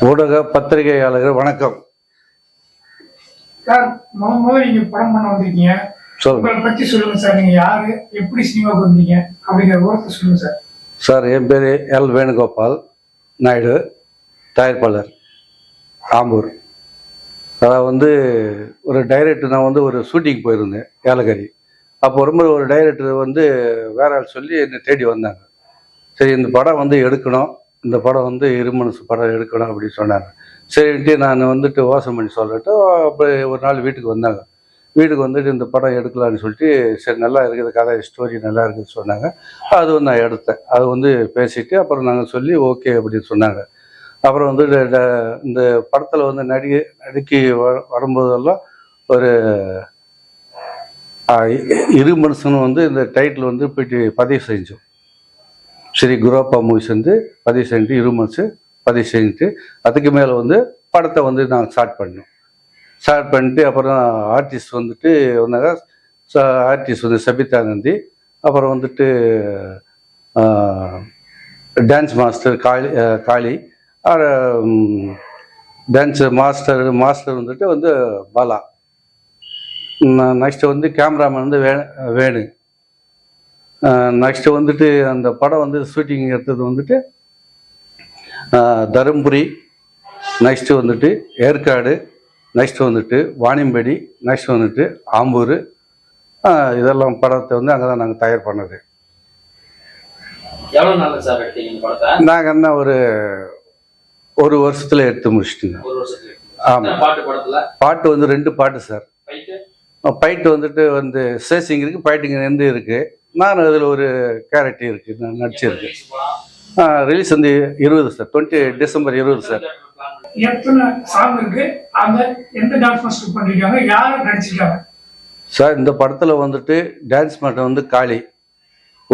ஊடக பத்திரிகையாளர்கள் வணக்கம். சார் முதல்ல நீங்க படம் பண்ண வந்திருக்கீங்க. உங்களை பத்தி சொல்லுங்க சார். நீங்க யாரு? எப்படி சினிமாவுக்கு வந்தீங்க? அப்படிங்கிற விவரத்தை சொல்லுங்க சார். சார் என் பேர் எல். வேணுகோபால் நாயுடு தயாரிப்பாளர் ஆம்பூர். அதான் வந்து ஒரு டைரக்டர் நான் வந்து ஒரு ஷூட்டிங் போயிருந்தேன் ஏலகிரி. அப்போ ரொம்ப ஒரு டைரக்டர் வந்து வேற ஆள் சொல்லி என்னை தேடி வந்தாங்க. சரி இந்த படம் வந்து எடுக்கணும். இந்த படம் வந்து இருமனசு படம் எடுக்கணும் அப்படின்னு சொன்னாங்க. சரின்ட்டு நான் வந்துட்டு ஓசம் பண்ணி சொல்லிட்டு அப்படி ஒரு நாள் வீட்டுக்கு வந்தாங்க. வீட்டுக்கு வந்துட்டு இந்த படம் எடுக்கலாம்னு சொல்லிட்டு சரி நல்லா இருக்குது கதை ஸ்டோரி நல்லா இருக்குதுன்னு சொன்னாங்க. அது வந்து நான் எடுத்தேன். அது வந்து பேசிட்டு அப்புறம் நாங்கள் சொல்லி ஓகே அப்படின்னு சொன்னாங்க. அப்புறம் வந்து இந்த படத்தில் வந்து நடிகை நடிக்கி வ- வரும்போதெல்லாம் ஒரு இரு மனுஷனும் வந்து இந்த டைட்டில் வந்து போயிட்டு பதிவு செஞ்சோம். ஸ்ரீ குரோப்பா மூவிஸ் வந்து பதிவு செஞ்சுட்டு இரு மனசு பதிவு செஞ்சுட்டு அதுக்கு மேலே வந்து படத்தை வந்து நாங்கள் ஸ்டார்ட் பண்ணோம். ஸ்டார்ட் பண்ணிட்டு அப்புறம் ஆர்டிஸ்ட் வந்துட்டு வந்தாங்க. ஆர்டிஸ்ட் வந்து சபிதா நந்தி அப்புறம் வந்துட்டு dance master Kali Kali dance master master வந்துட்டு வந்து பாலா. நெக்ஸ்ட்டு வந்து கேமராமேன் வந்து வே வேணு. நெக்ஸ்ட் வந்துட்டு அந்த படம் வந்து ஷூட்டிங் எடுத்தது வந்துட்டு தருமபுரி. நெக்ஸ்ட் வந்துட்டு ஏற்காடு. நெக்ஸ்ட் வந்துட்டு வாணியம்பேடி நெக்ஸ்ட் வந்துட்டு ஆம்பூர். இதெல்லாம் படத்தை வந்து அங்கே தான் நாங்கள் தயார் பண்ணது. நாங்கள் என்ன ஒரு ஒரு வருஷத்துல எடுத்து முடிச்சிட்டோங்க. ஒரு வருஷத்துக்கு ஆமா. எத்தனை பாட்டு பாட்டு வந்து ரெண்டு பாட்டு சார். ஃபைட்டு வந்துட்டு வந்து சேசிங் இருக்கு ஃபைட்டிங் ரெண்டு இருக்கு. நான் அதில் ஒரு கேரக்டர் இருக்கு நான் நடிச்சிருக்கேன். ரிலீஸ் வந்து இருபது சார் டுவெண்ட்டி டிசம்பர் இருபது சார் எத்தனை சாங் இருக்கு? அந்த எந்த டான்ஸ் மாஸ்டர் பண்ணிருக்காங்க? யாரு நடிச்சிருக்காங்க? சார் இந்த படத்தில் வந்துட்டு டான்ஸ் மாட்டம் வந்து காளி.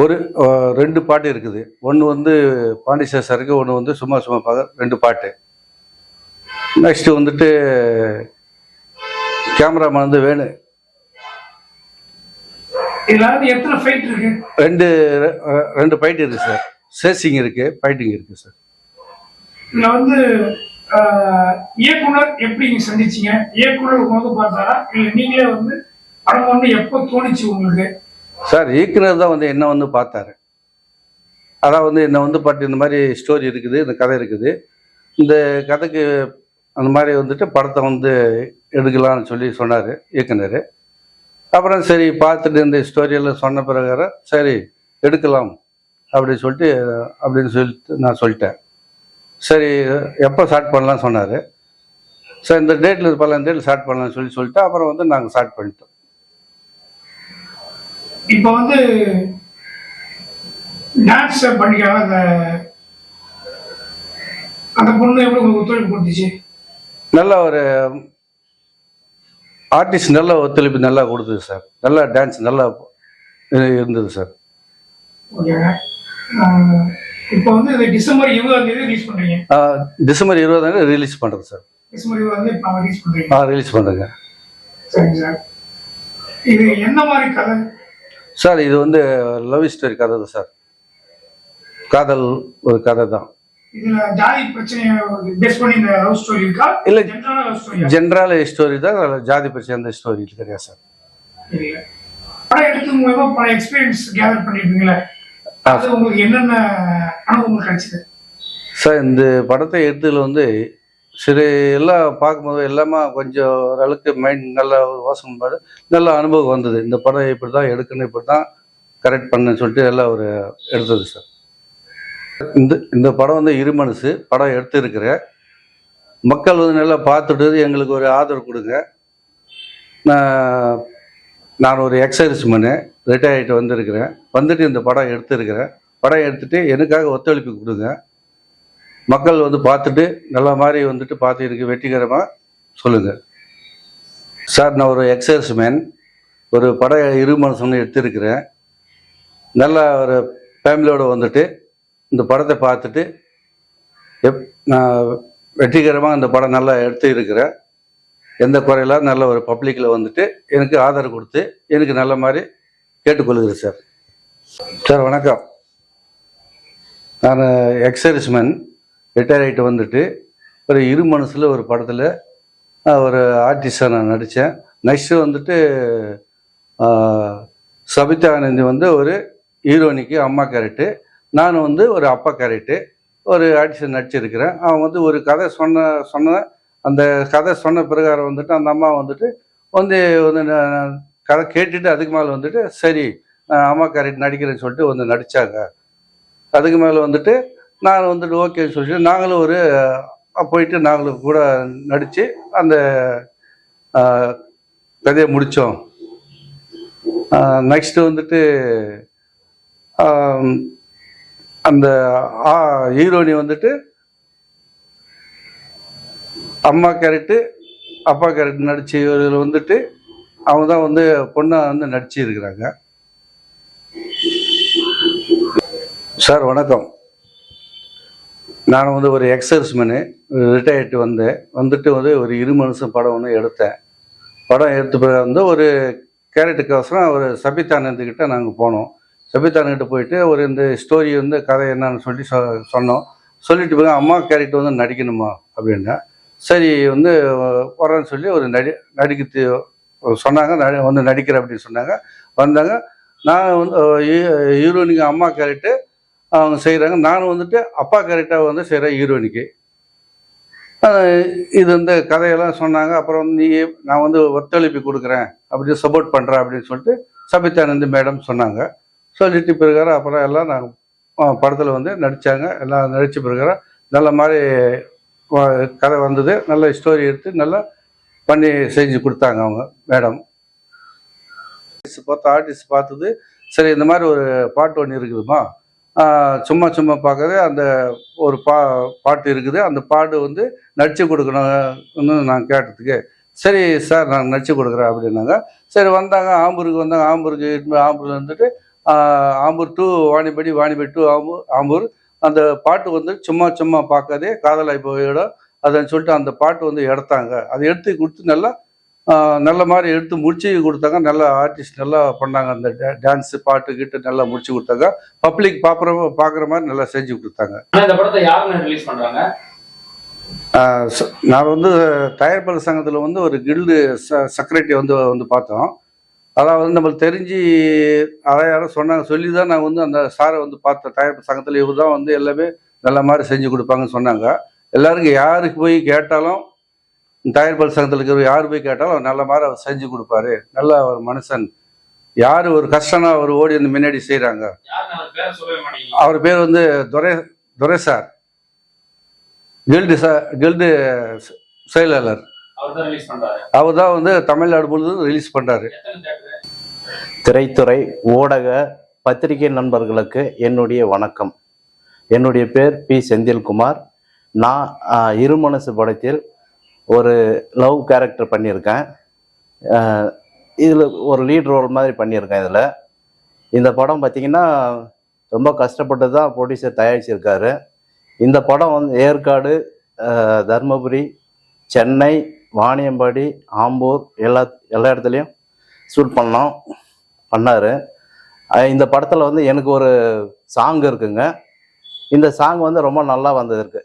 ஒரு ரெண்டு பாட்டு இருக்குது. ஒன்று வந்து பாண்டிச்சேரி சாருக்கு ஒன்று வந்து சும்மா சும்மா பார்க்க ரெண்டு பாட்டு. நெக்ஸ்ட் வந்துட்டு கேமராமேன் வந்து வேணு இதுல வந்து எத்தனை ஃபைட் இருக்கு? ரெண்டு ரெண்டு ஃபைட் இருக்குது சார் சேசிங் இருக்குது ஃபைட்டிங் இருக்குது சார் இதுல வந்து இயக்குனர் எப்படி நீங்க சந்திச்சீங்க? இயக்குனர் வந்து பார்த்தாரா? இல்ல நீங்களே வந்து படம் வந்து எப்போ தோணுச்சு உங்களுக்கு? சார் இயக்குனர் தான் வந்து என்ன வந்து பார்த்தாரு. அதான் வந்து என்னை வந்து பாட்டு இந்த மாதிரி ஸ்டோரி இருக்குது இந்த கதை இருக்குது. இந்த கதைக்கு அந்த மாதிரி வந்துட்டு படத்தை வந்து எடுக்கலாம்னு சொல்லி சொன்னார் இயக்குனர். அப்புறம் சரி பார்த்துட்டு இந்த ஸ்டோரியெல்லாம் சொன்ன பிரகாரம் சரி எடுக்கலாம் அப்படின்னு சொல்லிட்டு அப்படின்னு சொல்லிட்டு நான் சொல்லிட்டேன். சரி எப்போ ஸ்டார்ட் பண்ணலாம்னு சொன்னார். சரி இந்த டேட்டில் பல டேட்டில் ஸ்டார்ட் பண்ணலாம்னு சொல்லி சொல்லிட்டு அப்புறம் வந்து நாங்கள் ஸ்டார்ட் பண்ணிட்டோம். இப்போ வந்து டான்ஸ் பண்ணிக்காக அந்த அந்த பொண்ணு எப்படி ஒத்துழைப்பு கொடுத்துச்சு? நல்ல ஒரு ஆர்டிஸ்ட் நல்ல ஒத்துழைப்பு நல்லா கொடுத்தது சார் நல்லா டான்ஸ் நல்லா இரு- இருந்தது சார் இப்போ வந்து டிசம்பர் இருபதாம் தேதி ரிலீஸ் பண்றீங்க. ஆஹ் டிசம்பர் இருபதாம் ரிலீஸ் பண்ணுறது சார் டிசம்பர் இருபதாம் தேதி இப்போ ரிலீஸ் பண்றீங்க. ஆ ரிலீஸ் சரிங்க சார் இது என்ன மாதிரி கதை? சார் இது வந்து லவ் ஸ்டோரி கதை தான் சார் காதல் ஒரு கதை தான். இல்ல. ஜென்ரல் ஸ்டோரி தான் ஜாதி பிரச்சனை அந்த ஸ்டோரி கிடையாது சார் படம் எடுத்து மூலமா பல எக்ஸ்பீரியன்ஸ் கேதர் பண்ணிருப்பீங்களே அது உங்களுக்கு என்னென்ன அனுபவங்கள் கிடைச்சது? சார் இந்த படத்தை எடுத்ததில் வந்து சரி எல்லாம் பார்க்கும்போது எல்லாமே கொஞ்சம் ஓரளவுக்கு மைண்ட் நல்லா வாசம் பாடு நல்ல அனுபவம் வந்தது. இந்த படம் இப்படி தான் எடுக்கணும் இப்படி தான் கரெக்ட் பண்ணுன்னு சொல்லிட்டு எல்லாம் ஒரு எடுத்தது சார் இந்த இந்த படம் வந்து இரு மனசு படம் எடுத்திருக்கிறேன் மக்கள் வந்து நல்லா பார்த்துட்டு எங்களுக்கு ஒரு ஆதரவு கொடுங்க. நான் நான் ஒரு எக்ஸசைஸ் பண்ணேன் ரிட்டையர் ஆகிட்டு வந்திருக்கிறேன். வந்துட்டு இந்த படம் எடுத்திருக்கிறேன். படம் எடுத்துட்டு எனக்காக ஒத்துழைப்பு கொடுங்க. மக்கள் வந்து பார்த்துட்டு நல்ல மாதிரி வந்துட்டு பார்த்து எனக்கு வெற்றிகரமாக சொல்லுங்கள் சார் நான் ஒரு எக்ஸைஸ் மேன் ஒரு படம் இரு மனசுன்னு எடுத்திருக்கிறேன். நல்லா ஒரு ஃபேமிலியோடு வந்துட்டு இந்த படத்தை பார்த்துட்டு எப் நான் வெற்றிகரமாக இந்த படம் நல்லா எடுத்து இருக்கிறேன் எந்த குறையில்லாத நல்ல ஒரு பப்ளிக்கில் வந்துட்டு எனக்கு ஆதரவு கொடுத்து எனக்கு நல்ல மாதிரி கேட்டுக்கொள்கிறேன் சார். சார் வணக்கம். நான் எக்ஸைஸ்மேன் ரிட்டையர் ஆகிட்டு வந்துட்டு ஒரு இரு மனசில் ஒரு படத்தில் ஒரு ஆர்டிஸ்டாக நான் நடித்தேன் நெக்ஸ்ட்டு வந்துட்டு சபிதா ஆனந்தி வந்து ஒரு ஹீரோனிக்கு அம்மா கேரக்டு நான் வந்து ஒரு அப்பா கேரக்டர் ஒரு ஆடிஷன் நடிச்சிருக்கிறேன். அவன் வந்து ஒரு கதை சொன்ன சொன்ன அந்த கதை சொன்ன பிரகாரம் வந்துட்டு அந்த அம்மா வந்துட்டு வந்து வந்து கதை கேட்டுட்டு அதுக்கு மேலே வந்துட்டு சரி நான் அம்மா கேரக்டர் நடிக்கிறேன்னு சொல்லிட்டு வந்து நடித்தாங்க அதுக்கு மேலே வந்துட்டு நான் வந்துட்டு ஓகேன்னு சொல்லிட்டு நாங்களும் ஒரு போயிட்டு நாங்களும் கூட நடித்து அந்த கதையை முடித்தோம் நெக்ஸ்ட்டு வந்துட்டு அந்த ஹீரோனி வந்துட்டு அம்மா கேரக்டு அப்பா கேரக்டர் நடிச்சு இதில் வந்துட்டு அவங்க தான் வந்து பொண்ணாக வந்து நடிச்சு இருக்கிறாங்க சார் வணக்கம். நான் வந்து ஒரு எக்ஸர்ஸ்மேனு ரிட்டையர்டு வந்தேன். வந்துட்டு வந்து ஒரு இரு மனுஷன் படம் ஒன்று எடுத்தேன். படம் எடுத்த பிறகு வந்து ஒரு கேரக்டருக்கோசரம் ஒரு சபிதானந்தக்கிட்ட நாங்கள் போனோம். சபிதானங்கிட்ட போயிட்டு ஒரு இந்த ஸ்டோரி வந்து கதை என்னன்னு சொல்லி சொ சொன்னோம். சொல்லிட்டு போய் அம்மா கேரக்டர் வந்து நடிக்கணுமா அப்படின்னா சரி வந்து வரேன்னு சொல்லி ஒரு நடி நடிக்க சொன்னாங்க நடி- வந்து நடிக்கிறேன் அப்படின்னு சொன்னாங்க. வந்தாங்க. நான் வந்து ஹீரோயினுக்கு அம்மா கேரக்டர் அவங்க செய்கிறாங்க நானும் வந்துட்டு அப்பா கேரக்டராக வந்து செய்கிறேன் ஹீரோயினுக்கு. இது இந்த கதையெல்லாம் சொன்னாங்க. அப்புறம் நீ நான் வந்து ஒத்துழைப்பு கொடுக்குறேன். அப்படி சப்போர்ட் பண்ணுறேன் அப்படின்னு சொல்லிட்டு சபிதானந்தி மேடம் சொன்னாங்க. சொல்லிட்டு பிறகு அப்புறம் எல்லாம் நாங்கள் படத்தில் வந்து நடித்தாங்க எல்லாம் நடித்த பிறகு நல்ல மாதிரி கதை வந்தது. நல்ல ஸ்டோரி எடுத்து நல்லா பண்ணி செஞ்சு கொடுத்தாங்க அவங்க மேடம் பார்த்து ஆர்டிஸ்ட் பார்த்தது சரி இந்த மாதிரி ஒரு பாட்டு ஒன்று இருக்குதுமா? சும்மா சும்மா பார்க்கறது அந்த ஒரு பா பாட்டு இருக்குது. அந்த பாட்டு வந்து நடிச்சு கொடுக்கணும்னு நான் கேட்டதுக்கு சரி சார் நான் நடிச்சு கொடுக்குறேன் அப்படின்னாங்க. சரி வந்தாங்க. ஆம்பூருக்கு வந்தாங்க. ஆம்பூருக்கு இட்டுன்னு ஆம்பூர்ல வந்துட்டு ஆம்பூர் டு வாணிபடி வாணிபடி டு ஆம்பூர் ஆம்பூர். அந்த பாட்டு வந்து சும்மா சும்மா பார்க்காதே காதலாய் போயிடும் அதுன்னு சொல்லிட்டு அந்த பாட்டு வந்து எடுத்தாங்க. அதை எடுத்து கொடுத்து நல்லா நல்ல மாதிரி எடுத்து முடிச்சு கொடுத்தாங்க. நல்ல ஆர்டிஸ்ட் நல்லா பண்ணாங்க. அந்த டான்ஸு பாட்டு கிட்டு நல்லா முடிச்சு கொடுத்தாங்க. பப்ளிக் பார்க்குற பார்க்குற மாதிரி நல்லா செஞ்சு கொடுத்தாங்க. இந்த படத்தை யாருன்னு ரிலீஸ் பண்றாங்க? ச- நான் வந்து தயாரிப்பாளர் சங்கத்தில் வந்து ஒரு கில்டு செக்ரட்டரி வந்து வந்து பார்த்தோம். அதாவது நம்மளுக்கு தெரிஞ்சு அதை யாரும் சொன்னாங்க. சொல்லி தான் நான் வந்து அந்த சாரை வந்து பார்த்தேன் தயாரிப்பு சங்கத்தில் இவர் தான் வந்து எல்லாமே நல்ல மாதிரி செஞ்சு கொடுப்பாங்கன்னு சொன்னாங்க. எல்லாருக்கும் யாருக்கு போய் கேட்டாலும் தயாரிப்பாளர் சங்கத்தில் இருக்கிற யார் போய் கேட்டாலும் நல்ல மாதிரி அவர் செஞ்சு கொடுப்பாரு. நல்ல ஒரு மனுஷன். யார் ஒரு கஷ்டம்னா அவர் ஓடி வந்து முன்னாடி செய்கிறாங்க அவர் பேரை வந்து துரை துரை சார். கில்டு ச கில்டு செயலாளர். அவர் தான் வந்து தமிழ்நாடு முழுவதும் ரிலீஸ் பண்ணுறாரு திரைத்துறை ஊடக பத்திரிகை நண்பர்களுக்கு என்னுடைய வணக்கம். என்னுடைய பேர் பி. செந்தில்குமார். நான் இருமனசு படத்தில் ஒரு லவ் கேரக்டர் பண்ணியிருக்கேன். இதில் ஒரு லீட் ரோல் மாதிரி பண்ணியிருக்கேன் இதில். இந்த படம் பார்த்திங்கன்னா ரொம்ப கஷ்டப்பட்டு தான் ப்ரொடியூசர் தயாரிச்சிருக்காரு. இந்த படம் வந்து ஏற்காடு தர்மபுரி சென்னை வாணியம்பாடி ஆம்பூர் எல்லா எல்லா இடத்துலையும் ஷூட் பண்ணோம் பண்ணார். இந்த படத்தில் வந்து எனக்கு ஒரு சாங் இருக்குங்க. இந்த சாங் வந்து ரொம்ப நல்லா வந்ததுக்கு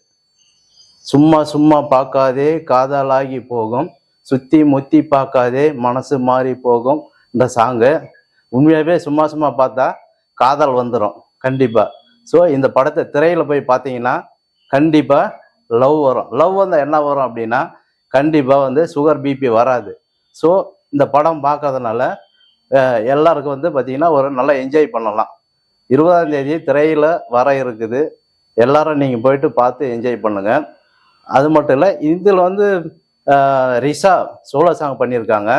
சும்மா சும்மா பார்க்காதே காதலாகி போகும். சுற்றி முத்தி பார்க்காதே மனசு மாறி போகும். இந்த சாங்கு உண்மையாகவே சும்மா சும்மா பார்த்தா காதல் வந்துடும் கண்டிப்பாக ஸோ இந்த படத்தை திரையில் போய் பார்த்தீங்கன்னா கண்டிப்பாக லவ் வரும். லவ் வந்தால் என்ன வரும் அப்படின்னா கண்டிப்பாக வந்து சுகர் பிபி வராது. ஸோ இந்த படம் பார்க்கறதுனால எல்லாருக்கும் வந்து பார்த்திங்கன்னா ஒரு நல்லா என்ஜாய் பண்ணலாம். இருபதாம் தேதி திரையில் வர இருக்குது. எல்லாரும் நீங்கள் போயிட்டு பார்த்து என்ஜாய் பண்ணுங்கள் அது மட்டும் இல்லை இதில் வந்து ரிஷா சோலோ சாங் பண்ணியிருக்காங்க.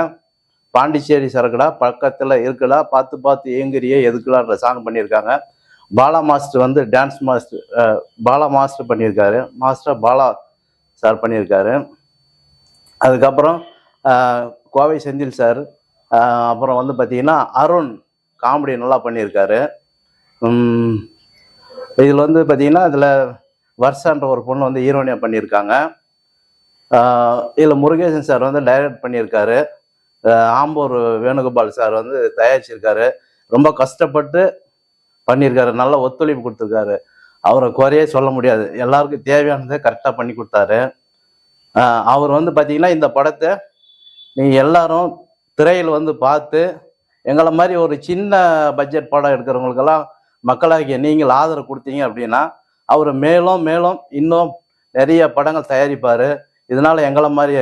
பாண்டிச்சேரி சரக்குடா பக்கத்தில் இருக்குடா பார்த்து பார்த்து ஏங்குறியே எதுக்குடான்ற சாங் பண்ணியிருக்காங்க. பாலா மாஸ்டர் வந்து டான்ஸ் மாஸ்டர் பாலா மாஸ்டர் பண்ணியிருக்காரு. மாஸ்டர் பாலா சார் பண்ணியிருக்காரு. அதுக்கப்புறம் கோவை செந்தில் சார் அப்புறம் வந்து பார்த்தீங்கன்னா அருண் காமெடி நல்லா பண்ணியிருக்காரு. இதில் வந்து பார்த்தீங்கன்னா இதில் வர்ஷான்ற ஒரு பொண்ணு வந்து ஹீரோனியாக பண்ணியிருக்காங்க. இதில் முருகேசன் சார் வந்து டைரக்ட் பண்ணியிருக்காரு. ஆம்பூர் வேணுகோபால் சார் வந்து தயாரிச்சிருக்காரு. ரொம்ப கஷ்டப்பட்டு பண்ணியிருக்காரு. நல்ல ஒத்துழைப்பு கொடுத்துருக்காரு. அவரை குறையே சொல்ல முடியாது. எல்லாருக்கும் தேவையானதை கரெக்டாக பண்ணி கொடுத்தாரு. அவர் வந்து பார்த்தீங்கன்னா இந்த படத்தை நீங்கள் எல்லாரும் திரையில் வந்து பார்த்து எங்களை மாதிரி ஒரு சின்ன பட்ஜெட் படம் எடுக்கிறவங்களுக்கெல்லாம் மக்களாகிய நீங்கள் ஆதரவு கொடுத்தீங்க அப்படின்னா அவர் மேலும் மேலும் இன்னும் நிறைய படங்கள் தயாரிப்பார். இதனால எங்களை மாதிரி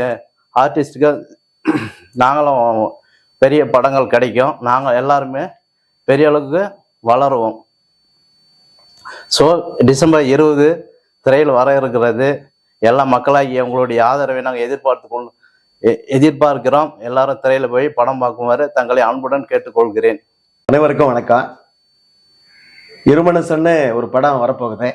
ஆர்டிஸ்ட்டுக்கு நாங்களும் பெரிய படங்கள் கிடைக்கும். நாங்கள் எல்லாருமே பெரிய அளவுக்கு வளருவோம். ஸோ டிசம்பர் இருபது திரையில் வர இருக்கிறது. எல்லா மக்களாகிய உங்களுடைய ஆதரவை நாங்கள் எதிர்பார்த்து கொண்டு எதிர்பார்க்கிறோம். எல்லாரும் திரையில் போய் படம் பார்க்குமாறு தங்களை அன்புடன் கேட்டுக்கொள்கிறேன். அனைவருக்கும் வணக்கம். இருமனசன்னு ஒரு படம் வரப்போகுது.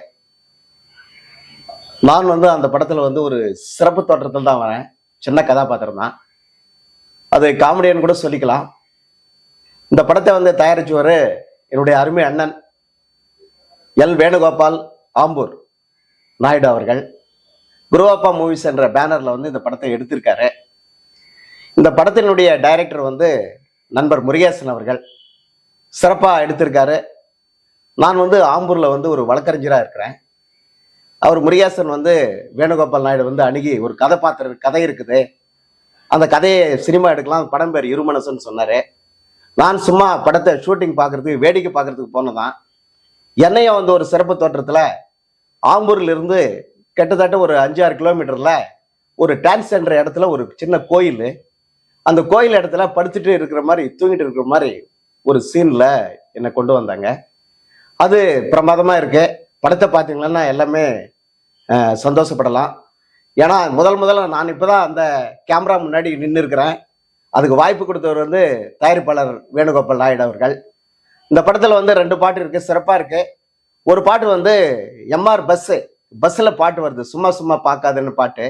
நான் வந்து அந்த படத்துல வந்து ஒரு சிறப்பு தோற்றத்தில் தான் வரேன். சின்ன கதாபாத்திரம் தான். அது காமெடியன் கூட சொல்லிக்கலாம். இந்த படத்தை வந்து தயாரிச்சவர் என்னுடைய அருமை அண்ணன் எல். வேணுகோபால் ஆம்பூர் நாயுடு அவர்கள். குருவாப்பா மூவிஸ் என்ற பேனர்ல வந்து இந்த படத்தை எடுத்திருக்காரு. இந்த படத்தினுடைய டைரக்டர் வந்து நண்பர் முருகேசன் அவர்கள். சிறப்பாக எடுத்திருக்காரு. நான் வந்து ஆம்பூரில் வந்து ஒரு வழக்கறிஞராக இருக்கிறேன். அவர் முருகேசன் வந்து வேணுகோபால் நாயுடு வந்து அணுகி ஒரு கதை பாத்திர கதை இருக்குது. அந்த கதையை சினிமா எடுக்கலாம் படம் பேர் இருமனசுன்னு சொன்னார். நான் சும்மா படத்தை ஷூட்டிங் பார்க்கறதுக்கு வேடிக்கை பார்க்கறதுக்கு போனதான் என்னையும் வந்து ஒரு சிறப்பு தோற்றத்தில் ஆம்பூரில் இருந்து கிட்டத்தட்ட ஒரு அஞ்சு ஆறு கிலோமீட்டரில் ஒரு டான்ஸ் சென்ற இடத்துல ஒரு சின்ன கோயில். அந்த கோயில் இடத்துல படுத்துட்டு இருக்கிற மாதிரி தூங்கிட்டு இருக்கிற மாதிரி ஒரு சீனில் என்னை கொண்டு வந்தாங்க. அது பிரமாதமாக இருக்குது படத்தை பார்த்தீங்கன்னா எல்லாமே சந்தோஷப்படலாம். ஏன்னா முதல் முதல்ல நான் இப்போ தான் அந்த கேமரா முன்னாடி நின்று இருக்கிறேன் அதுக்கு வாய்ப்பு கொடுத்தவர் வந்து தயாரிப்பாளர் வேணுகோபால் நாயுடு அவர்கள். இந்த படத்தில் வந்து ரெண்டு பாட்டு இருக்குது சிறப்பாக இருக்குது ஒரு பாட்டு வந்து எம்ஆர் பஸ்ஸு. பஸ்ஸில் பாட்டு வருது சும்மா சும்மா பார்க்காதுன்னு பாட்டு.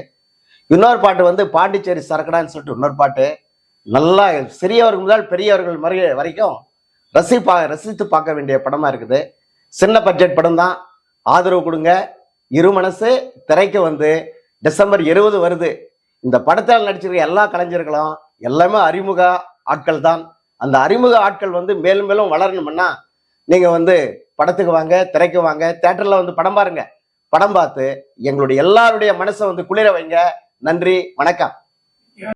இன்னொரு பாட்டு வந்து பாண்டிச்சேரி சரக்கடான்னு சொல்லிட்டு இன்னொரு பாட்டு. நல்லா சிறியவர்கள் முதல் பெரியவர்கள் வரை வரைக்கும் ரசிப்பா ரசித்து பார்க்க வேண்டிய படமா இருக்குது. சின்ன பட்ஜெட் படம் தான். ஆதரவு கொடுங்க. இரு மனசு திரைக்கு வந்து டிசம்பர் இருபது வருது. இந்த படத்தில் நடிச்சிருக்க எல்லா கலைஞர்களும் எல்லாமே அறிமுக ஆட்கள் தான். அந்த அறிமுக ஆட்கள் வந்து மேலும் மேலும் வளரணும்னா நீங்கள் வந்து படத்துக்கு வாங்க திரைக்கு வாங்க தேட்டரில் வந்து படம் பாருங்கள் படம் பார்த்து எங்களுடைய எல்லாருடைய மனசை வந்து குளிர வைங்க. நன்றி வணக்கம்.